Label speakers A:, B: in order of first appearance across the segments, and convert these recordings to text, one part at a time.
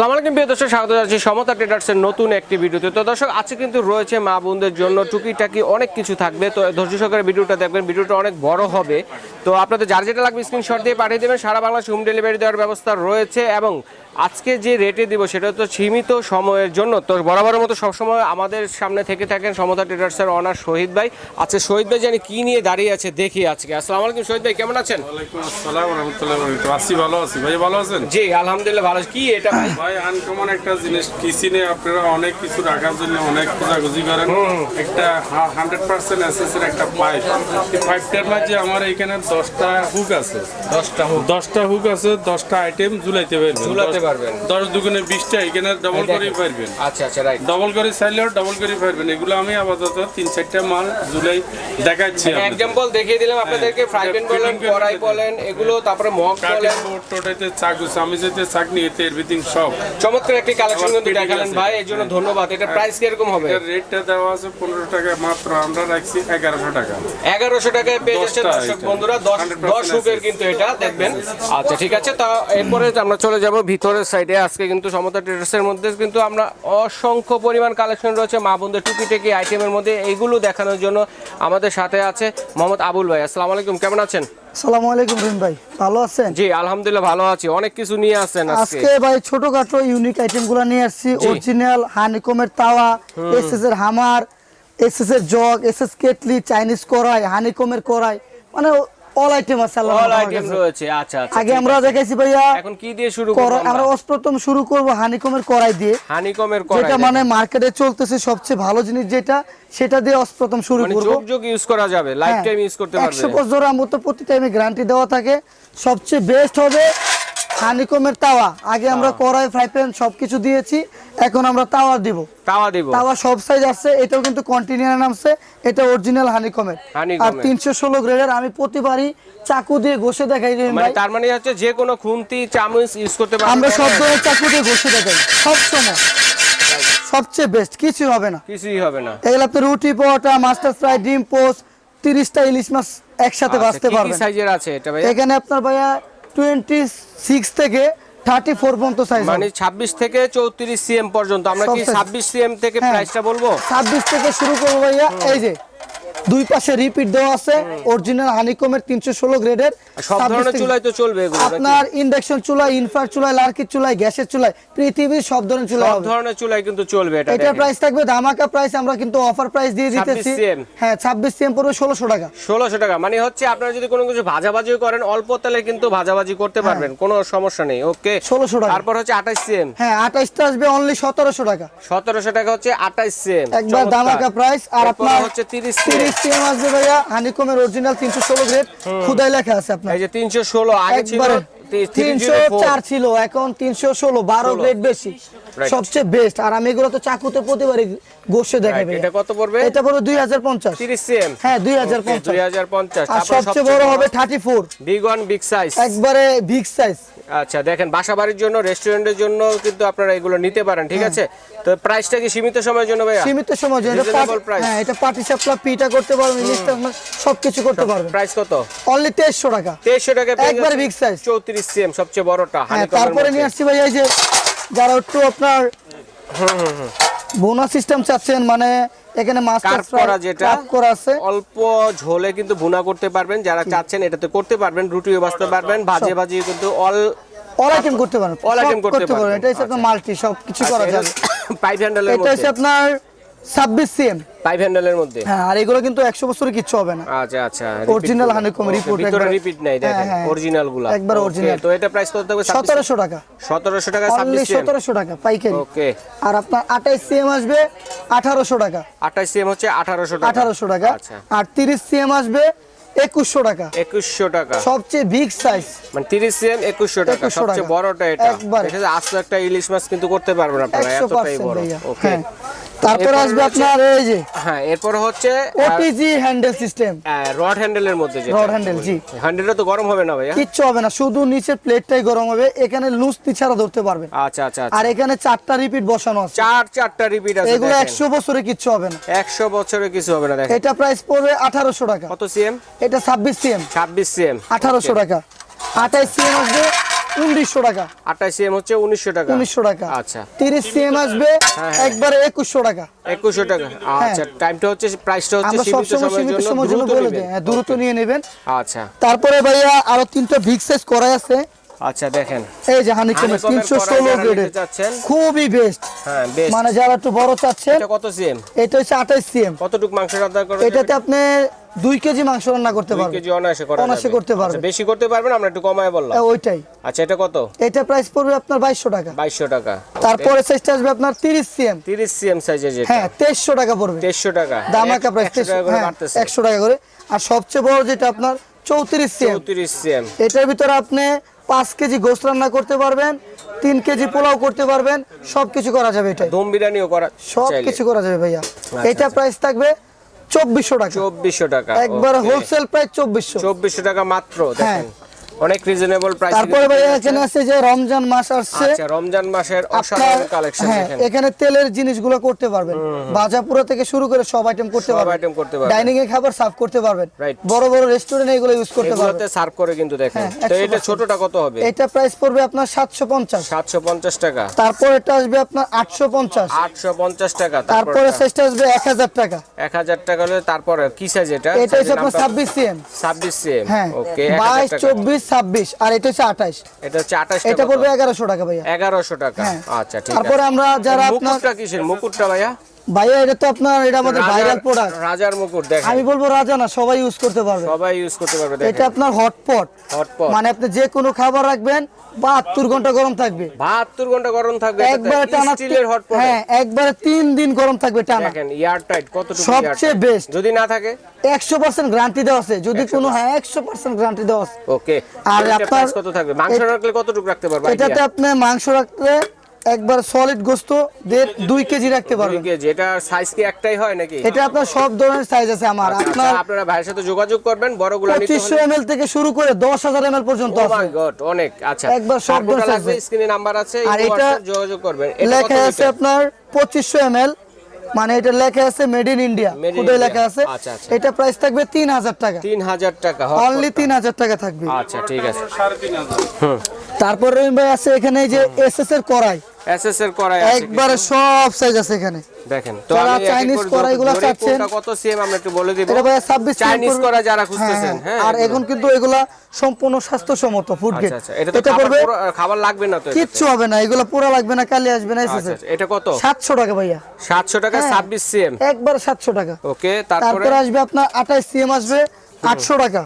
A: আসসালামু আলাইকুম, প্রিয় দর্শক, স্বাগত জানাচ্ছি সমতা ট্রেডার্সের নতুন একটি ভিডিওতে। তো দর্শক, আজকে কিন্তু রয়েছে মা বোনদের জন্য টুকিটাকি অনেক কিছু থাকবে। তো ধৈর্য সহকারে ভিডিওটা দেখবেন, ভিডিওটা অনেক বড় হবে। তো আপনাদের যার যেটা লাগবে স্ক্রিনশট দিয়ে পাঠিয়ে দেবেন। সারা বাংলাদেশে হোম ডেলিভারি দেওয়ার ব্যবস্থা রয়েছে এবং আজকে যে রেটে দিব সেটা তো সীমিত সময়ের জন্য। তো বরাবরের মতো সবসময় আমাদের সামনে থেকে থাকেন সমতা ট্রেডার্সের অনার শহীদ ভাই। আচ্ছা শহীদ ভাই জানি কি নিয়ে দাঁড়িয়ে আছে দেখি আজকে। আসসালামু আলাইকুম শহীদ ভাই কেমন আছেন।
B: আছি ভালো আছি। ভাই ভালো আছেন?
A: জি আলহামদুলিল্লাহ ভালো কি এটা ভাই?
B: ভাই আনকমন একটা জিনিস কিচেনে আপনারা অনেক কিছু রাখার জন্য অনেক খোঁজাখুঁজি করেন। একটা হান্ড্রেড পার্সেন্ট এসএস এর একটা পাইপ এই পাইপটার মাঝে আমার এখানে দশটা হুক আছে।
A: দশটা হোক
B: দশটা হুক আছে দশটা আইটেম ঝুলাইতে পারবেন।
A: পারবেন।
B: দশ দুগুণে বিশটা এখানে ডবল করে পারবেন।
A: আচ্ছা আচ্ছা রাইট
B: ডবল করে চাইলেও ডবল করে পারবেন। এগুলো আমি আপাতত তিন চারটা মাল ঝুলাই দেখাচ্ছি।
A: এক্সাম্পল দেখিয়ে দিলাম আপনাদেরকে ফ্রাই প্যান বলেন কড়াই বলেন। এগুলো তারপরে মগ বলেন।
B: টোটাইতে চাকু চাকনি এতে এভরিথিং সব।
A: চমৎকার একটি কালেকশন কিন্তু দেখালেন ভাই এর জন্য ধন্যবাদ। এটা প্রাইস কীরকম হবে?
B: এর রেটটা দেওয়া আছে পনেরো টাকা মাত্র আমরা রাখছি এগারোশো টাকা।
A: এগারোশো টাকায় পেয়ে যাচ্ছে দর্শক বন্ধুরা দশ
B: 100%
A: দশ হুকের কিন্তু এটা দেখবেন। আচ্ছা ঠিক আছে তা এরপরে আমরা চলে যাব ভিতরের সাইডে আজকে কিন্তু সমতা ট্রেডার্সের মধ্যে কিন্তু আমরা অসংখ্য পরিমাণ কালেকশন রয়েছে। মা বোনদের টুকি টেকি আইটেমের মধ্যে এইগুলো দেখানোর জন্য আমাদের সাথে আছে মোহাম্মদ আবুল ভাই। আসসালামু আলাইকুম কেমন আছেন?
C: সালামু আলাইকুম রহিম ভাই ভালো আছেন?
A: জি আলহামদুলিল্লাহ ভালো আছি। অনেক কিছু নিয়ে আজকে।
C: ভাই ছোটখাটো ইউনিক আইটেমগুলো নিয়ে আসছি। অরিজিনাল হানিকমের তাওয়া এসএস এর হামার এসএস এর জগ এসএস কেটলি চাইনিজ হানিকমের মানে অল আইটেম আছে
A: অল আইটেম রয়েছে আচ্ছা আচ্ছা
C: আগে আমরা দেখাইছি ভাইয়া
A: এখন কি দিয়ে শুরু করব
C: আমরা প্রথম শুরু করব হানিকমের কড়াই দিয়ে।
A: হানিকমের কড়াই
C: যেটা মানে মার্কেটে চলতেছে সবচেয়ে ভালো জিনিস যেটা সেটা দিয়ে প্রথম শুরু
A: মানে
C: করব।
A: যোগ যোগ ইউজ করা যাবে লাইফ টাইম ইউজ করতে পারবে।
C: একশো বছর মতো প্রতি টাইমে গ্যারান্টি দেওয়া থাকে। সবচেয়ে বেস্ট হবে হানিকমের তাওয়া। আগে আমরা কড়াই ফ্রাই প্যান সবকিছু দিয়েছি এখন আমরা তাওয়া দিব।
A: তাওয়া দিব।
C: তাওয়া সব সাইজ আছে এটাও কিন্তু কন্টিনিউয়ার নামছে এটা অরিজিনাল হানিকমের। আর
A: এর।
C: তিনশো ষোলো গ্রেডের আমি প্রতিবারই চাকু দিয়ে ঘষে দেখাই যে
A: মানে তার মানে হচ্ছে যে কোনো খুন্তি চামচ ইউজ করতে পারবে।
C: আমরা সব ধরনের চাকু দিয়ে ঘষে দেখাই সব সময়। সবচেয়ে বেস্ট কিছু হবে না।
A: কিছুই হবে না।
C: এগুলো আপনি রুটি পরোটা মাস্টার ফ্রাই ডিম পোস্ট তিরিশটা ইলিশ মাছ একসাথে
A: আচ্ছা,
C: বাঁচতে
A: কি কি সাইজের আছে এটা ভাই
C: এখানে আপনার ভাইয়া টোয়েন্টি সিক্স থেকে থার্টি ফোর পর্যন্ত সাইজ
A: মানে 26 থেকে 34 সিএম পর্যন্ত। আমরা কি
C: ছাব্বিশ size।
A: 26 সিএম থেকে
C: হ্যাঁ।
A: প্রাইসটা বলব?
C: ছাব্বিশ থেকে শুরু করব ভাইয়া। এই যে দুই পাশে রিপিট দেওয়া আছে। অরিজিনাল হানিকমের তিনশো ষোলো গ্রেডের
A: সব ধরনের চুলাই তো চলবে এগুলো
C: আপনার ইন্ডাকশন চুলায় ইনফার চুলায় লার্কির চুলায় গ্যাসের চুলায় পৃথিবীর সব ধরনের চুলা
A: সব ধরনের চুলাই কিন্তু চলবে এটা
C: এটার প্রাইস থাকবে ধামাকা প্রাইস আমরা কিন্তু অফার প্রাইস দিয়ে দিতেছি। হ্যাঁ ছাব্বিশ সিএম পড়বে ষোলোশো টাকা।
A: 1600 টাকা মানে হচ্ছে আপনারা যদি কোনো কিছু ভাজাভাজিও করেন অল্প তেলে কিন্তু ভাজাভাজি করতে পারবেন কোনো সমস্যা নেই ওকে
C: 1600 টাকা।
A: তারপর হচ্ছে 28 সিএম
C: হ্যাঁ আসবে অনলি সতেরোশো টাকা।
A: 1700 টাকা হচ্ছে 28 সিএম
C: একবার দামাকা প্রাইস আর আপনার
A: হচ্ছে 30
C: তিরিশ সিএম আসবে ভাইয়া হানিকমের অরিজিনাল তিনশো ষোলো গ্রেড খুদাই লেখা আছে আপনার
A: এই যে 316 আগে ছিল
C: তিনশো
A: 304
C: চার ছিল এখন তিনশো ষোলো বারো গ্রেড বেশি। সবচেয়ে বেস্ট আর আমি এগুলো তো চাকুতে প্রতিবারই গোসে দেখাবে
A: এটা কত পড়বে?
C: এটা পড়বে দুই হাজার পঞ্চাশ।
A: 30 সিএম
C: হ্যাঁ দুই হাজার পঞ্চাশ।
A: 2050
C: আর সবচেয়ে বড় হবে thirty four
A: big one big size
C: একবারে বিগ সাইজ
A: আচ্ছা দেখেন বাসা বাড়ির জন্য রেস্টুরেন্টের জন্য কিন্তু আপনারা এগুলো নিতে পারেন ঠিক আছে? তো প্রাইসটা কি সীমিত সময়ের জন্য ভাইয়া?
C: সীমিত সময় জন্য। পাটি- হ্যাঁ এটা পাটি সাপলা পিঠা করতে পারবেন ইলিশটা সবকিছু করতে পারবেন।
A: প্রাইস কত?
C: অনলি তেইশশো টাকা।
A: 2300 টাকা
C: একবারে big size।
A: 34 সিএম সবচেয়ে বড়টা
C: হ্যাঁ তারপরে নিয়ে আসছি ভাই এই যে যারা একটু আপনার বোনা সিস্টেম চাচ্ছেন মানে এখানে মাস্টার
A: করা যেটা।
C: করা আছে।
A: অল্প ঝোলে কিন্তু ভুনা করতে পারবেন যারা চাচ্ছেন এটাতে করতে পারবেন রুটিও বাঁচতে পারবেন ভাজে ভাজি কিন্তু অল
C: অল আইটেম করতে পারেন
A: All
C: সব
A: করতে পারবেন।
C: এটা হচ্ছে আপনার মাল্টি সব কিছু করা যাবে।
A: পাইপ হ্যান্ডেলের
C: এটা হচ্ছে আপনার ছাব্বিশ সিএম
A: পাইপ হ্যান্ডেলের মধ্যে?
C: হ্যাঁ আর এগুলো কিন্তু একশো বছরে কিচ্ছু হবে না।
A: আচ্ছা আচ্ছা
C: report
A: ভিতরে
C: একবার-
A: রিপিট নাই দেখেন
C: হ্যাঁ, হ্যাঁ।
A: অরিজিনালগুলা
C: একবার original।
A: তো এটা প্রাইস কত থাকবে?
C: সতেরোশো টাকা।
A: 1700 টাকা
C: অনলি
A: 26 সিএম
C: সতেরোশো টাকা পাইকারি।
A: ওকে
C: আর আপনার আঠাইশ সিএম আসবে আঠারোশো টাকা।
A: 28 সিএম হচ্ছে 1800 টাকা।
C: আঠারোশো টাকা।
A: আচ্ছা।
C: আর তিরিশ সিএম আসবে একুশশো টাকা।
A: 2100 টাকা।
C: সবচেয়ে বিগ সাইজ
A: মানে 30 সিএম 2100 টাকা।
C: 2100
A: সবচেয়ে বড়টা এটা।
C: একবারে।
A: আস্ত একটা ইলিশ মাছ কিন্তু করতে পারবেন আপনারা এতটাই বড়। ওকে
C: হ্যাঁ। তারপরে আসবে আপনার এই যে
A: হ্যাঁ এরপর হচ্ছে
C: ওটিজি হ্যান্ডেল সিস্টেম
A: রড হ্যান্ডেলের মধ্যে যেটা
C: রড হ্যান্ডেল জি।
A: হ্যান্ডেলটা তো গরম হবে না ভাইয়া?
C: কিচ্ছু হবে না শুধু নিচের প্লেটটাই গরম হবে এখানে লুজ ছাড়া ধরতে পারবে
A: আচ্ছা আচ্ছা
C: আর
A: আচ্ছা
C: এখানে চারটা রিপিট বসানো আছে।
A: চার চারটা রিপিট আছে
C: এগুলো
A: দেখেন।
C: একশো বছরে কিচ্ছু হবে না।
A: 100 বছরে কিছু হবে না দেখেন।
C: এটা প্রাইস পড়বে আঠারোশো টাকা।
A: কত সিএম
C: এটা ছাব্বিশ সিএম
A: 26 সিএম
C: আঠারোশো টাকা। আঠাইশ সিএম আসবে উনিশশো টাকা।
A: আঠাশ হচ্ছে উনিশশো টাকা।
C: উনিশশো টাকা।
A: আচ্ছা।
C: তিরিশ সিএম আসবে
A: হ্যাঁ।
C: একবারে একুশশো টাকা।
A: একুশশো টাকা। আচ্ছা টাইমটা হচ্ছে প্রাইসটা হচ্ছে
C: আমরা
A: সীমিত
C: সবসময়
A: সময়ের
C: সীমিত সময়ের জন্য বলে
A: নেবেন।
C: হ্যাঁ দ্রুত নিয়ে নেবেন।
A: আচ্ছা।
C: তারপরে ভাইয়া আরও তিনটা ভিক্স সাইজ করাই আছে।
A: আচ্ছা দেখেন।
C: এই যে হানিকমের
A: হানিকমের
C: তিনশো
A: কড়াই
C: ষোলো
A: যারা
C: গ্রেডের
A: নিতে
C: খুবই বেস্ট
A: হ্যাঁ বেশ
C: মানে যারা একটু বড় চাচ্ছেন
A: এটা কত সিএম
C: এটা হচ্ছে আঠাইশ সিএম
A: কতটুকু মাংস রান্না করবেন
C: এটাতে আপনি দুই কেজি মাংস রান্না করতে পারবেন।
A: কেজি অনায়াসে করা
C: অনায়াসে
A: যাবে।
C: করতে পারবেন।
A: আচ্ছা, বেশি করতে পারবেন আমরা একটু কমায় বললাম।
C: হ্যাঁ, ওইটাই।
A: আচ্ছা এটা কত?
C: এটা প্রাইস পড়বে আপনার বাইশশো টাকা।
A: বাইশশো টাকা।
C: তারপরে সাইজটা আসবে আপনার তিরিশ সিএম
A: তিরিশ সিএম সাইজের যেটা।
C: হ্যাঁ তেইশশো টাকা পড়বে।
A: তেইশশো টাকা।
C: দামাকা প্রাইস
A: একশো টাকা করে
C: হ্যাঁ টাকা করে। আর সবচেয়ে বড় যেটা আপনার চৌত্রিশ সিএম
A: চৌত্রিশ সিএম
C: এটার ভিতরে আপনি পাঁচ কেজি গোস্ত রান্না করতে পারবেন তিন কেজি পোলাও করতে পারবেন সবকিছু করা যাবে এটা
A: দম বিরিয়ানিও করা
C: সব কিছু করা যাবে ভাইয়া।
A: আচ্ছা,
C: এটা প্রাইস থাকবে চব্বিশশো টাকা।
A: চব্বিশশো টাকা
C: একবার হোলসেল প্রাইস চব্বিশশো।
A: চব্বিশশো টাকা মাত্র
C: হ্যাঁ।
A: দেখেন। অনেক রিজনেবল প্রাইস
C: তারপরে ভাইয়া এখানে আছে যে রমজান মাস আসছে।
A: আচ্ছা রমজান মাসের অসাধারণ কালেকশন
C: হ্যাঁ
A: দেখেন
C: এখানে তেলের জিনিসগুলো করতে পারবেন। থেকে শুরু করে সব আইটেম করতে
A: সব
C: পারবেন।
A: item করতে পারবেন।
C: ডাইনিং এ খাবার সার্ভ করতে পারবেন। বড় বড় রেস্টুরেন্টে এগুলো ইউজ করতে পারবেন।
A: এগুলোতে সার্ভ করে কিন্তু দেখেন।
C: হ্যাঁ,
A: তো এটা ছোটটা কত হবে?
C: এটা প্রাইস পড়বে আপনার সাতশো পঞ্চাশ।
A: সাতশো পঞ্চাশ টাকা।
C: তারপর এটা আসবে আপনার আটশো পঞ্চাশ।
A: আটশো পঞ্চাশ টাকা
C: তারপরে সাইজটা আসবে এক হাজার টাকা।
A: এক হাজার টাকা হলে তারপরে কি সাইজ এটা?
C: এটা হচ্ছে আপনার ছাব্বিশ সিএম
A: ছাব্বিশ সিএম ওকে
C: বাইশ চব্বিশ ছাব্বিশ আর এটা হচ্ছে আঠাশ।
A: এটা হচ্ছে আঠাশ
C: এটা পড়বে এগারোশো টাকা ভাইয়া।
A: এগারোশো টাকা।
C: হ্যাঁ।
A: আচ্ছা ঠিক
C: তারপরে আমরা যারা আপনার
A: মুকুটটা কিসের? মুকুটটা ভাইয়া?
C: ভাইয়া এটা তো আপনার এটা আমাদের ভাইরাল প্রোডাক্ট
A: রাজার মুকুট দেখেন।
C: আমি বলব রাজা না সবাই ইউজ করতে পারবে।
A: সবাই ইউজ করতে পারবে
C: এটা আপনার হটপট
A: হটপট
C: মানে আপনি যে কোনো খাবার রাখবেন বাহাত্তর ঘণ্টা গরম থাকবে।
A: বাহাত্তর ঘণ্টা গরম থাকবে
C: একবারে টানা
A: স্টিলের হটপট
C: হ্যাঁ একবারে তিন দিন গরম থাকবে টানা।
A: দেখেন এয়ার টাইট কতটুকু
C: সবচেয়ে best।
A: যদি না থাকে?
C: একশো পার্সেন্ট গ্যারান্টি দেওয়া আছে। যদি কোনো হ্যাঁ একশো পার্সেন্ট গ্যারান্টি দেওয়া আছে।
A: ওকে
C: আর আপনার-
A: কত থাকবে? মাংস রাখলে কতটুকু রাখতে পারবে?
C: এটাতে আপনি মাংস রাখলে একবার সলিড গোস্ত দুই কেজি রাখতে পারবেন।
A: কেজি এটা সাইজ কি একটাই হয় নাকি?
C: এটা আপনার সব ধরনের সাইজ আছে আমার।
A: আচ্ছা,
C: আপনার
A: আপনারা ভাইয়ের সাথে যোগাযোগ করবেন বড়গুলো নিতে
C: পঁচিশশো
A: হলে।
C: এম থেকে শুরু করে দশ হাজার এম পর্যন্ত আছে।
A: মাই গড অনেক আচ্ছা।
C: একবার সব ধরনের size।
A: স্ক্রিনে নাম্বার আছে
C: আর এটা
A: যোগাযোগ করবেন।
C: লেখা আছে আপনার মানে এটা লেখা আছে মেড ইন ইন্ডিয়া খুদে লেখা আছে।
A: আচ্ছা, আচ্ছা।
C: এটা প্রাইস থাকবে তিন হাজার টাকা।
A: তিন হাজার টাকা hot
C: অনলি
A: pot।
C: তিন হাজার টাকা থাকবে।
A: আচ্ছা ঠিক আছে।
C: তারপর রহিম ভাই আছে এখানে এই যে এস এস এর কড়াই।
A: এসএস এর কড়াই আছে
C: একবারে সব সাইজ আছে এখানে।
A: দেখেন তো আমি করে ধরি,
C: চাচ্ছেন,
A: কত সিএম আমরা একটু বলে দিব।
C: এটা ভাই ছাব্বিশ
A: চাইনিজ কড়াই যারা খুঁজতেছেন হ্যাঁ
C: আর এখন কিন্তু এগুলা সম্পূর্ণ স্বাস্থ্যসম্মত ফুড
A: আচ্ছা
C: গেট
A: আচ্ছা এটা তো খাবার লাগবে না তো
C: কিচ্ছু হবে না এগুলো পুরো লাগবে না কালি আসবে না
A: আচ্ছা
C: এসেছে
A: আচ্ছা, এটা কত?
C: সাতশো টাকা ভাইয়া।
A: সাতশো টাকা
C: হ্যাঁ।
A: ছাব্বিশ সিএম
C: একবার সাতশো টাকা।
A: ওকে তারপরে?
C: তারপরে আসবে আপনার আঠাইশ সিএম আসবে আটশো টাকা।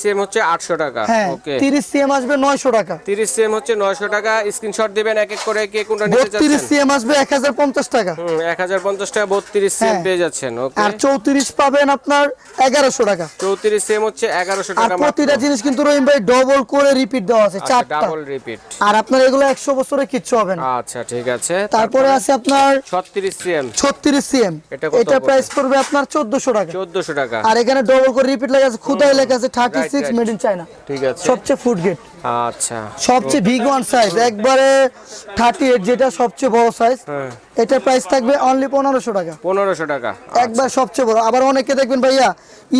A: সিএম হচ্ছে টাকা।
C: হ্যাঁ
A: ওকে
C: তিরিশ সিএম আসবে নয়শো টাকা।
A: তিরিশ সিএম হচ্ছে নয়শো টাকা। স্ক্রিনশট দিবেন এক এক করে কে কোনটা নিতে
C: বত্রিশ
A: চাচ্ছেন?
C: সিএম আসবে এক হাজার পঞ্চাশ টাকা।
A: হুম এক হাজার পঞ্চাশ টাকা বত্রিশ সিএম
C: হ্যাঁ।
A: পেয়ে যাচ্ছেন ওকে
C: আর চৌত্রিশ পাবেন আপনার এগারোশো টাকা।
A: চৌত্রিশ সিএম হচ্ছে এগারোশো
C: আর প্রতিটা জিনিস কিন্তু রহিম ভাই ডবল করে রিপিট দেওয়া আছে চারটা।
A: ডাবল রিপিট
C: আর আপনার এগুলো একশো বছরে কিচ্ছু হবে না।
A: আচ্ছা ঠিক আছে।
C: তারপরে আছে আপনার
A: ছত্রিশ সিএম।
C: ছত্রিশ সিএম।
A: এটা?
C: প্রাইস পড়বে? আপনার চোদ্দশো টাকা।
A: টাকা।
C: আর এখানে ডবল করে রিপিট লেখা আছে খুদাই লেখা আছে thirty
A: Right,
C: six
A: right.
C: Made in China
A: ঠিক আছে।
C: সবচেয়ে ফুড গেট
A: আচ্ছা।
C: সবচেয়ে বিগ ওয়ান সাইজ একবারে থার্টি এইট যেটা সবচেয়ে বড় সাইজ এটা প্রাইস থাকবে অনলি পনেরোশো টাকা।
A: 1500 টাকা।
C: একবার সবচেয়ে বড়। আবার অনেকে দেখবেন ভাইয়া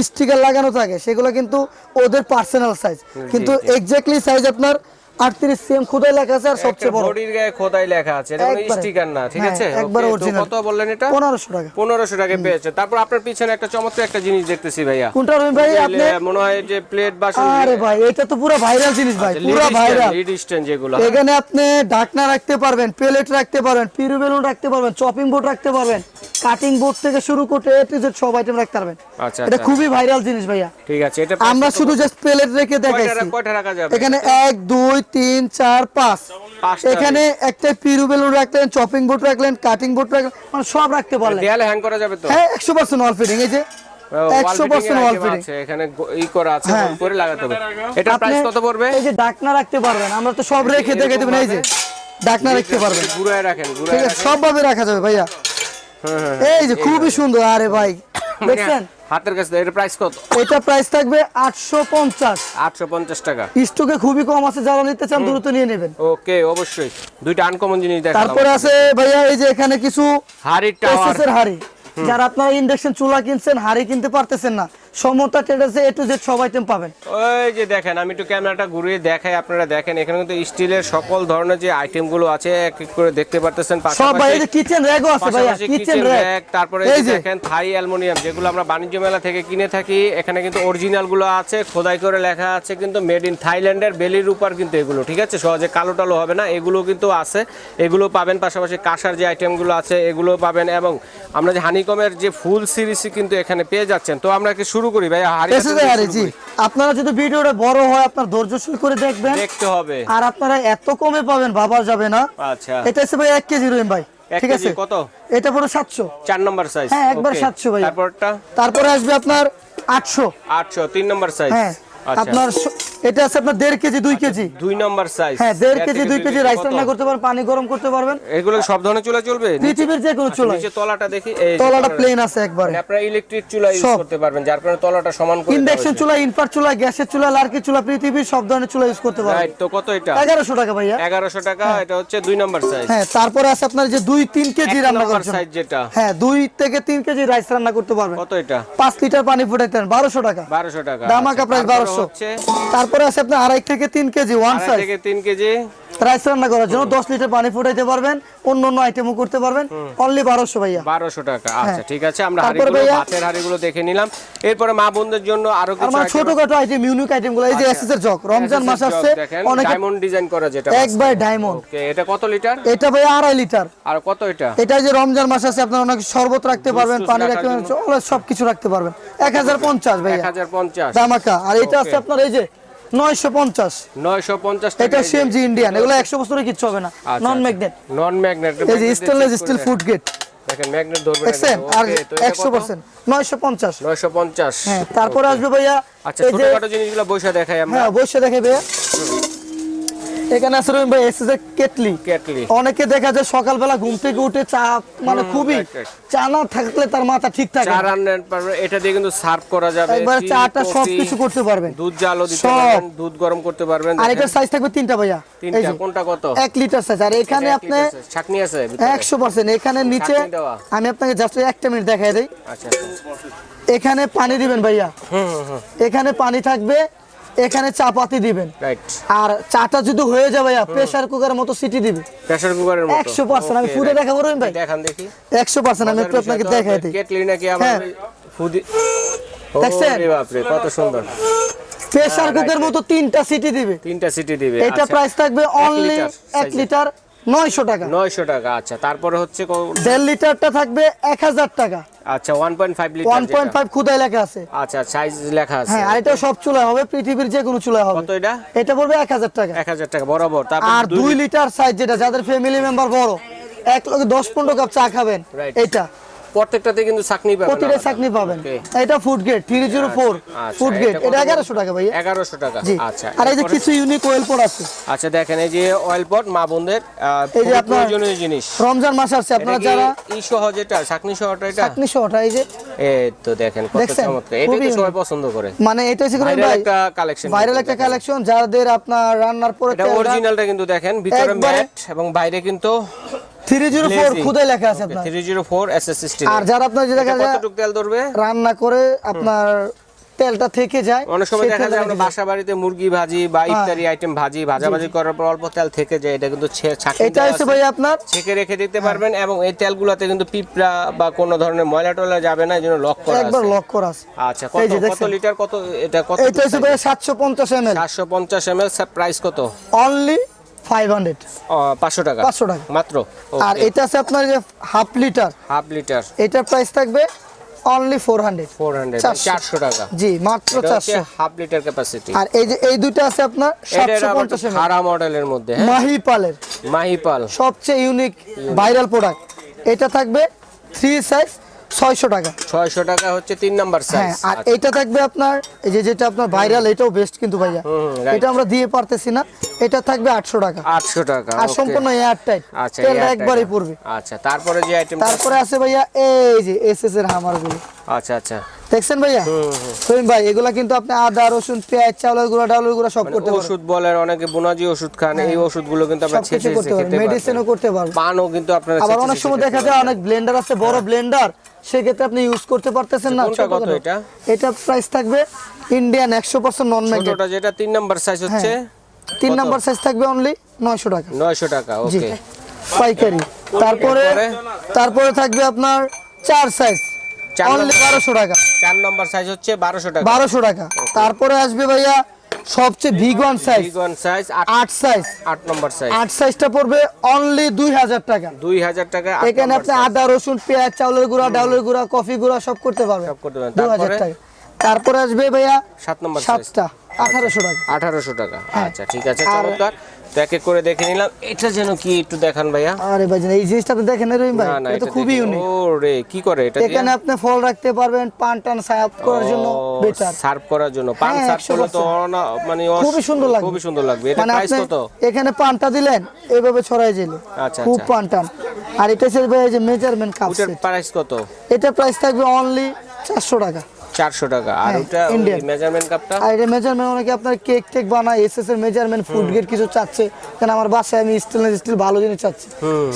C: স্টিকার লাগানো থাকে। সেগুলো কিন্তু ওদের পার্সোনাল সাইজ কিন্তু এক্স্যাক্টলি সাইজ আপনার আটত্রিশ সিএম খুদাই লেখা আছে আর সবচেয়ে বড়।
A: বডির গায়ে খোদাই লেখা আছে এটা কোনো স্টিকার না ঠিক
C: হ্যাঁ,
A: আছে?
C: একবারে
A: Okay, কত বললেন এটা?
C: পনেরোশো টাকা।
A: পনেরোশো টাকা পেয়েছে। তারপর আপনার পিছনে একটা চমৎকার একটা জিনিস দেখতেছি ভাইয়া।
C: কোনটা রহিম ভাই আপনি?
A: মনে হয় যে প্লেট বাসন
C: আরে ভাই এটা তো পুরো ভাইরাল জিনিস ভাই পুরো ভাইরাল
A: লিড স্ট্যান্ড যেগুলো।
C: এখানে আপনি ঢাকনা রাখতে পারবেন প্লেট রাখতে পারবেন পিরু বেলুন রাখতে পারবেন চপিং বোর্ড রাখতে পারবেন কাটিং বোর্ড থেকে শুরু করে এ টু জেড সব আইটেম রাখতে পারবেন।
A: আচ্ছা
C: এটা
A: আচ্ছা
C: খুবই ভাইরাল জিনিস ভাইয়া।
A: ঠিক আছে এটা
C: আমরা শুধু জাস্ট প্লেট রেখে দেখাইছি।
A: কয়টা রাখা যাবে?
C: এখানে এক দুই তিন চার পাঁচ। এখানে একটা পিরু বেলুন রাখলেন চপিং বোর্ড রাখলেন কাটিং বোর্ড রাখলেন মানে সব রাখতে পারলেন।
A: দেয়ালে হ্যাং করা যাবে তো?
C: হ্যাঁ একশো পার্সেন্ট অল ফিটিং এই যে
A: Wall
C: একশো
A: fitting
C: পার্সেন্ট
A: এর
C: অল
A: item
C: ফিটিং
A: আছে এখানে ই করা আছে
C: হ্যাঁ।
A: লাগাতে হবে। এটা প্রাইস কত পড়বে?
C: এই যে ডাকনা রাখতে পারবেন আমরা তো সব রেখে দেখে দেবেন এই যে ডাকনা রাখতে পারবেন।
A: ঘুরায় রাখেন ঘুরায় রাখেন।
C: সব ভাবে রাখা যাবে ভাইয়া।
A: হ্যাঁ, হ্যাঁ,
C: এই যে খুবই সুন্দর আরে ভাই। দেখছেন?
A: হাতের কাছে এর প্রাইস কত?
C: এটা প্রাইস থাকবে আটশো পঞ্চাশ।
A: আটশো পঞ্চাশ টাকা।
C: স্টকে খুবই কম আছে যারা নিতে চান দ্রুত নিয়ে নেবেন।
A: ওকে অবশ্যই। দুইটা আনকমন জিনিস দেখালাম
C: তারপরে আছে ভাইয়া এই যে এখানে কিছু
A: হাড়ি টাওয়ার
C: হাড়ি। যারা আপনারা ইন্ডাকশন চুলা কিনছেন হাড়ি কিনতে পারতেছেন না সমতা ট্রেডার্সে এ টু জেড সব আইটেম পাবেন।
A: ওই যে দেখেন আমি একটু ক্যামেরাটা ঘুরিয়ে দেখাই আপনারা দেখেন এখানে কিন্তু স্টিলের সকল ধরনের যে আইটেমগুলো আছে এক এক করে দেখতে পারতেছেন।
C: সব ভাই এই কিচেন র্যাগও আছে
A: পাশাপাশি
C: কিচেন র্যাগ
A: তারপরে
C: এই
A: দেখেন থাই অ্যালুমিনিয়াম যেগুলো আমরা বাণিজ্য মেলা থেকে কিনে থাকি এখানে কিন্তু অরিজিনালগুলো আছে খোদাই করে লেখা আছে কিন্তু মেড ইন থাইল্যান্ডের বেলির উপর কিন্তু এগুলো ঠিক আছে? সহজে কালো টালো হবে না এগুলো কিন্তু আছে এগুলো পাবেন পাশাপাশি কাঁসার যে আইটেমগুলো আছে এগুলো পাবেন এবং আমরা যে হানিকমের যে ফুল সিরিজ কিন্তু এখানে পেয়ে যাচ্ছেন। তো আমরা কি শুরু করি ভাই হাড়ি
C: যায় জি। আপনারা যদি ভিডিওটা বড় হয় আপনার ধৈর্যশীল করে দেখবেন।
A: দেখতে হবে।
C: আর আপনারা এত কমে পাবেন ভাবা যাবে না।
A: আচ্ছা।
C: এটা হচ্ছে ভাই 1 কেজি রহিম ভাই ঠিক আছে?
A: কত?
C: এটা পুরো সাতশো।
A: চার নম্বর সাইজ
C: হ্যাঁ, একবার 700 ভাই
A: তারপরটা?
C: তারপরে আসবে আপনার 800
A: 800 তিন নম্বর সাইজ
C: হ্যাঁ
A: আচ্ছা।
C: আপনার এটা আছে আপনার দেড় কেজি দুই কেজি।
A: দুই নম্বর সাইজ
C: হ্যাঁ দেড় কেজি দুই কেজি রাইস রান্না করতে পারবেন পানি গরম করতে পারবেন।
A: এগুলো সব ধরনের চুলা চলবে?
C: পৃথিবীর যে কোনো চুলা
A: নিচে তলাটা দেখি এই
C: তলাটা। প্লেন আছে একবারে।
A: মানে আপনারা ইলেকট্রিক চুলা ইউজ করতে পারবেন যার কারণে তলাটা সমান করে
C: ইন্ডাকশন চুলা ইনফার চুলা গ্যাসের চুলা লার্কি চুলা পৃথিবীর সব ধরনের চুলা ইউজ করতে পারবেন।
A: রাইট তো কত এটা?
C: এগারোশো টাকা ভাইয়া।
A: এগারোশো টাকা এটা হচ্ছে দুই নম্বর সাইজ
C: হ্যাঁ তারপরে আছে আপনার যে দুই তিন কেজি রান্না করছেন।
A: সাইজ যেটা।
C: হ্যাঁ দুই থেকে তিন কেজি রাইস রান্না করতে পারবেন।
A: কত এটা?
C: পাঁচ লিটার পানি ফুটাইতেন বারোশো টাকা।
A: বারোশো টাকা
C: দামাকা
A: আচ্ছা,
C: প্রাইস
A: তারপরে
C: বারোশো।
A: হচ্ছে
C: তারপরে আছে আপনার আড়াই থেকে তিন কেজি ওয়ান সাইজ
A: থেকে তিন কেজি।
C: রাইস রান্না করার জন্য দশ লিটার পানি ফুটাইতে পারবেন অন্য অন্য আইটেমও করতে পারবেন। অনলি বারোশো ভাইয়া।
A: বারোশো টাকা আচ্ছা ঠিক আছে আমরা
C: হ্যাঁ। তারপরে
A: হাড়িগুলো
C: ভাইয়া-
A: দেখে নিলাম। এরপরে মা বোনদের জন্য
C: আরও
A: কিছু
C: আমার
A: item
C: ছোটখাটো আইটেম ইউনিক আইটেমগুলো এই যে
A: আচ্ছা।
C: এসএস এর জগ রমজান মাস আসছে অনেক
A: ডায়মন্ড ডিজাইন করা যেটা
C: একবার ডায়মন্ড
A: ওকে এটা কত লিটার
C: এটা ভাই আড়াই লিটার
A: আর কত এটা?
C: এটা যে রমজান মাস আছে আপনার অনেক শরবত রাখতে পারবেন পানি রাখতে পারবেন। সব কিছু রাখতে পারবেন। এক হাজার পঞ্চাশ।
A: এক হাজার পঞ্চাশ।
C: দামাকা। আর এটা আছে আপনার এই যে নয়শো পঞ্চাশ।
A: নয়শো পঞ্চাশ
C: এটা সিএমজি ইন্ডিয়ান এগুলো একশো বছরে কিছু হবে না। নন ম্যাগনেট
A: নন ম্যাগনেট
C: এই যে স্টেনলেস স্টিল ফুড গেট
A: দেখেন ম্যাগনেট ধরবে
C: আর একশো পার্সেন্ট নয়শো পঞ্চাশ।
A: নয়শো পঞ্চাশ
C: হ্যাঁ তারপরে আসবে ভাইয়া
A: আচ্ছা ছোটখাটো জিনিসগুলো বইসা দেখাই আমরা।
C: হ্যাঁ অবশ্যই দেখে ভাইয়া। এখানে আছে রহিম ভাই এর কেটলি।
A: কেটলি।
C: অনেকে দেখা যায় সকালবেলা ঘুম থেকে উঠে চা মানে খুবই. চা না থাকলে তার মাথা ঠিক থাকে
A: চা
C: না।
A: রান্নার পর- এটা দিয়ে কিন্তু সার্ভ করা যাবে
C: একবারে চাটা সবকিছু করতে পারবেন।
A: দুধ জালও দিতে পারবেন দুধ গরম করতে পারবেন।
C: আর এটার সাইজ থাকবে তিনটা ভাইয়া।
A: তিনটা কোনটা কত?
C: এক লিটার সাইজ আর এখানে আপনি।
A: ছাঁকনি আছে ভিতরে?
C: একশো পার্সেন্ট এখানে নিচে আমি আপনাকে জাস্ট একটা মিনিট দেখাই দিই।
A: আচ্ছা
C: এখানে পানি দিবেন ভাইয়া। এখানে পানি থাকবে এখানে চা পাতি দিবেন আর চাটা যদি হয়ে যাবে প্রেসার কুকারের মতো সিটি দিবে।
A: প্রেসার কুকারের মতো।
C: একশো পার্সেন্ট আমি
A: পুরো
C: ফুটে. দেখাবো রহিম ভাই?
A: দেখান দেখি।
C: একশো পার্সেন্ট আমি একটু আপনাকে দেখাই দিই।
A: কেটলি নাকি আবার
C: হ্যাঁ।
A: ফুদি
C: দেখছেন?
A: বাপ বাপরে কত সুন্দর।
C: প্রেসার
A: কুকারের
C: কুকার মতো তিনটা সিটি দিবে।
A: তিনটা সিটি দিবে
C: এটা
A: আচ্ছা।
C: প্রাইস থাকবে অনলি
A: লিটার
C: এক লিটার নয়শো টাকা।
A: নয়শো টাকা আচ্ছা। তারপরে হচ্ছে কো-
C: দেড় লিটারটা থাকবে এক হাজার টাকা।
A: আচ্ছা one point five litre
C: one point five খুদাই লেখা আছে।
A: আচ্ছা সাইজ লেখা আছে।
C: হ্যাঁ আর এটা সব চুলা হবে পৃথিবীর যে কোনো চুলা হবে।
A: কত এটা?
C: এটা পড়বে এক হাজার টাকা।
A: এক হাজার টাকা বরাবর। তারপর
C: আর দুই লিটার সাইজ যেটা যাদের ফ্যামিলি মেম্বার বড় এক লোকে দশ পনেরো কাপ চা খাবেন এটা।
A: প্রত্যেকটাতে কিন্তু চাকনি পাবেন
C: প্রতিটা চাকনি পাবেন। এটা food grade three zero four
A: আচ্ছা,
C: ফুড
A: এটা
C: গেট এটা
A: করে?
C: এগারোশো টাকা ভাইয়া।
A: এগারোশো টাকা। আচ্ছা
C: আর এই যে কিছু ইউনিক পট আছে।
A: আচ্ছা দেখেন এই যে অয়েল পট মা বোনদের
C: এই যে আপনার-
A: প্রয়োজনীয় জিনিস।
C: রমজান মাস আসছে আপনারা যারা
A: ই সহ যেটা চাকনি সহটা এটা?
C: চাকনি সহটা এই যে
A: এই তো দেখেন কত চমৎকার। তো সবাই পছন্দ করে।
C: মানে এটা হচ্ছে ভাই?
A: একটা কালেকশন
C: ভাইরাল একটা কালেকশন যাদের আপনার রান্নার পরে
A: এটা অরিজিনালটা কিন্তু দেখেন ভিতরে ম্যাট এবং বাইরে কিন্তু
C: থ্রি জিরো ফোর
A: glazing।
C: খুদে লেখা আছে আপনার।
A: 304 এসএস স্টিল
C: আর যারা আপনার যে দেখা
A: তেল ধরবে?
C: রান্না করে আপনার তেলটা থেকে যায়
A: অনেক সময় দেখা যায় আমরা বাসা বাড়িতে মুরগি ভাজি বা
C: হ্যাঁ।
A: ইত্যাদি আইটেম ভাজি ভাজাভাজি করার পর অল্প তেল থেকে যায় এটা কিন্তু
C: এটা হচ্ছে ভাই আপনার
A: ছেঁকে রেখে দিতে পারবেন এবং এই তেলগুলোতে কিন্তু পিঁপড়া বা কোনো ধরনের ময়লা টয়লা যাবে না এই জন্য লক করা
C: একবার লক করা আছে।
A: আচ্ছা কত কত লিটার কত এটা কত
C: এটা হচ্ছে ভাই সাতশো পঞ্চাশ এম এল
A: পঞ্চাশ এম এল প্রাইস কত?
C: অনলি ফাইভ হান্ড্রেড
A: পাঁচশো টাকা?
C: 500 টাকা।
A: মাত্র?
C: আর এটা আছে আপনার যে হাফ লিটার
A: হাফ লিটার
C: এটার প্রাইস থাকবে only four hundred
A: four hundred
C: চারশো।
A: চারশো টাকা।
C: জি মাত্র চারশো।
A: হাফ লিটার ক্যাপাসিটি
C: আর এই যে এই দুইটা আছে আপনার
A: খারা মডেলের মধ্যে হ্যাঁ?
C: মাহিপালের।
A: মাহিপাল।
C: সবচেয়ে ইউনিক ভাইরাল প্রোডাক্ট এটা থাকবে থ্রি সাইজ ছয়শো টাকা।
A: ছয়শো টাকা হচ্ছে তিন নাম্বার
C: হ্যাঁ
A: সাইজ
C: আর এটা থাকবে আপনার এই যে যেটা আপনার ভাইরাল এটাও বেস্ট কিন্তু ভাইয়া। এটা আমরা দিয়ে পারতেছি না এটা থাকবে আটশো টাকা।
A: আটশো টাকা
C: আর সম্পূর্ণ এয়ার টাইট
A: আচ্ছা
C: তেলটা। একবারই পড়বে।
A: আচ্ছা তারপরে যে আইটেম
C: তারপরে আছে ভাইয়া এই যে এস এস এর হামারগুলো।
A: আচ্ছা আচ্ছা।
C: দেখছেন ভাইয়া? রহিম ভাই এগুলা কিন্তু আপনি আদা রসুন পেঁয়াজ চাউলের গুঁড়া ডাউলের গুঁড়া সব করতে পারবেন।
A: ওষুধ বলেন অনেকে বোনাজি ওষুধ খান এই ওষুধগুলো কিন্তু আপনারা
C: সবকিছু
A: ছেঁচে
C: করতে
A: ছেঁচে
C: পারবেন
A: খেতে
C: মেডিসিনও করতে পারবেন।
A: পানও কিন্তু আপনারা
C: আবার অনেক সময় দেখা যায় অনেক ব্লেন্ডার আছে বড় ব্লেন্ডার সেক্ষেত্রে আপনি ইউজ করতে পারতেছেন না।
A: কত এটা?
C: এটা প্রাইস থাকবে ইন্ডিয়ান একশো পার্সেন্ট নন ম্যাগনেট
A: ছোটটা যেটা তিন নাম্বার সাইজ হচ্ছে?
C: তিন নাম্বার সাইজ থাকবে অনলি নয়শো টাকা।
A: নয়শো টাকা ওকে
C: পাইকারি। তারপরে
A: তারপরে?
C: থাকবে আপনার চার সাইজ? বারোশো টাকা।
A: চার নাম্বার সাইজ হচ্ছে বারোশো টাকা।
C: বারোশো টাকা। তারপরে আসবে ভাইয়া সবচেয়ে big one size
A: big one size আট
C: আট সাইজ
A: আট নম্বর সাইজ
C: আট সাইজটা পড়বে অনলি দুই হাজার টাকা।
A: দুই হাজার টাকা
C: এখানে আপনি আদা রসুন পেঁয়াজ চাউলের গুঁড়া ডাউলের গুঁড়া কফি গুঁড়া সব করতে পারবেন।
A: সব করতে পারবেন।
C: দু হাজার
A: তারপরে?
C: টাকা। তারপরে আসবে ভাইয়া
A: সাত নম্বর সাইজ
C: সাতটা আঠারোশো টাকা।
A: আঠারোশো টাকা। আচ্ছা ঠিক আছে
C: হ্যাঁ।
A: চমৎকার। এক করে দেখে নিলাম। এটা যেন কি একটু দেখান ভাইয়া।
C: আরে ভাই এই জিনিসটা তো দেখেন রহিম ভাই এটা তো খুবই ইউনিক
A: ও রে কি করে এটা
C: এখানে আপনি ফল রাখতে পারবেন পান টান সায়াপ করার জন্য বেটার
A: সার্ভ করার জন্য। পান
C: হ্যাঁ,
A: সার্ভ করলে তো মানে
C: খুবই সুন্দর লাগবে।
A: খুবই সুন্দর লাগবে। এটা
C: মানে
A: প্রাইস কত?
C: এখানে পানটা দিলেন এইভাবে ছড়াই দিল
A: আচ্ছা,
C: খুব
A: আচ্ছা।
C: পান টান। আর এটা হচ্ছে ভাই যে মেজারমেন্ট কাপ
A: ওটার প্রাইস কত?
C: এটা প্রাইস থাকবে অনলি চারশো টাকা।
A: চারশো টাকা। আর ওটা মেজারমেন্ট কাপটা
C: আর এটা মেজারমেন্ট অনেকে আপনার কেক টেক বানায় এসএস এর মেজারমেন্ট ফুড গ্রেড কিছু চাচ্ছে। কারণ আমার বাসায় আমি স্টেনলেস স্টিল ভালো জিনিস চাচ্ছি।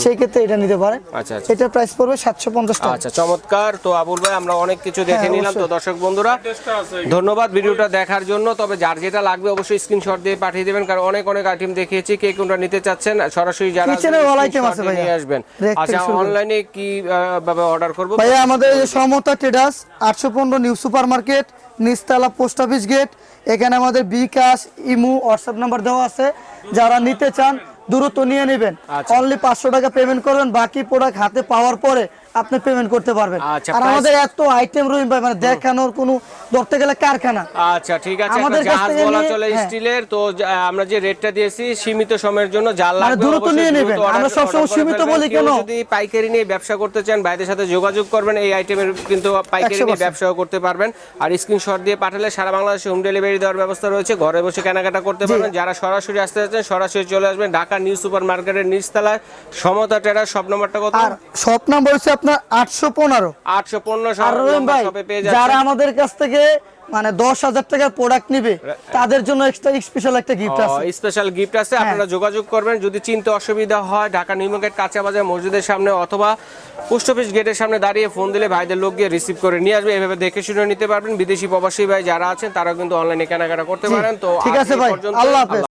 C: সেই ক্ষেত্রে এটা নিতে পারেন
A: আচ্ছা, আচ্ছা।
C: এটা প্রাইস পড়বে সাতশো পঞ্চাশ টাকা।
A: আচ্ছা চমৎকার। তো আবুল ভাই আমরা অনেক কিছু দেখে
C: হ্যাঁ,
A: নিলাম। তো দর্শক বন্ধুরা ধন্যবাদ ভিডিওটা দেখার জন্য। তবে যার যেটা লাগবে অবশ্যই স্ক্রিনশট দিয়ে পাঠিয়ে দেবেন। কারণ অনেক অনেক আইটেম দেখিয়েছি। কে কোনটা নিতে চাচ্ছেন সরাসরি যারা। নিয়ে আসবেন। আচ্ছা অনলাইনে কি ভাবে অর্ডার করব?
C: ভাইয়া আমাদের সমতা ট্রেডার্স আটশো পনেরো নিউ সুপার মার্কেট নিস্তালা পোস্ট অফিস গেট এখানে আমাদের বিকাশ ইমু হোয়াটসঅ্যাপ নাম্বার দেওয়া আছে যারা নিতে চান দ্রুত নিয়ে নেবেন
A: আচ্ছা।
C: অনলি পাঁচশো টাকা পেমেন্ট করবেন বাকি প্রোডাক্ট হাতে পাওয়ার পরে আপনি পেমেন্ট করতে পারবেন।
A: আচ্ছা,
C: আর আমাদের এত আইটেম রহিম ভাই মানে দেখানোর কোনো ধরতে গেলে কারখানা।
A: আচ্ছা ঠিক আছে
C: আমাদের কাছ
A: বলা চলে
C: হ্যাঁ।
A: স্টিলের তো আমরা যে রেটটা দিয়েছি সীমিত সময়ের জন্য যা
C: মানে
A: লাগবে
C: দ্রুত নিয়ে নেবেন। আমরা সবসময়
A: order করে
C: সীমিত বলি কেন?
A: যদি পাইকারি নিয়ে ব্যবসা করতে চান ভাইদের সাথে যোগাযোগ করবেন এই আইটেমের কিন্তু পাইকারি নিয়ে
C: 100%
A: ব্যবসাও করতে পারবেন। আর স্ক্রিনশট দিয়ে পাঠালে সারা বাংলাদেশে হোম ডেলিভারি দেওয়ার ব্যবস্থা রয়েছে। ঘরে বসে কেনাকাটা করতে পারবেন। যারা সরাসরি আসতে যাচ্ছেন সরাসরি চলে আসবেন। ঢাকা নিউ সুপার মার্কেটের নিচতলায় সমতা টেরা সব নম্বরটা কত?
C: শপ নাম্বার হচ্ছে আপনার আটশো পনেরো।
A: আটশো পনেরো
C: ভাই যারা আমাদের কাছ থেকে মানে দশ হাজার টাকার প্রোডাক্ট নিবে তাদের জন্য এক্সট্রা স্পেশাল একটা গিফট আছে।
A: স্পেশাল গিফট আছে।
C: হ্যাঁ।
A: আপনারা যোগাযোগ করবেন। যদি চিনতে অসুবিধা হয় ঢাকা নিউ মার্কেট কাঁচা বাজার মসজিদের সামনে অথবা পোস্ট অফিস গেটের সামনে দাঁড়িয়ে ফোন দিলে ভাইদের লোক গিয়ে রিসিভ করে নিয়ে আসবে। এভাবে দেখে শুনে নিতে পারবেন। বিদেশি প্রবাসী ভাই যারা আছেন তারা কিন্তু অনলাইনে কেনাকাটা করতে পারেন। তো
C: ঠিক আছে ভাই, আল্লাহ হাফেজ।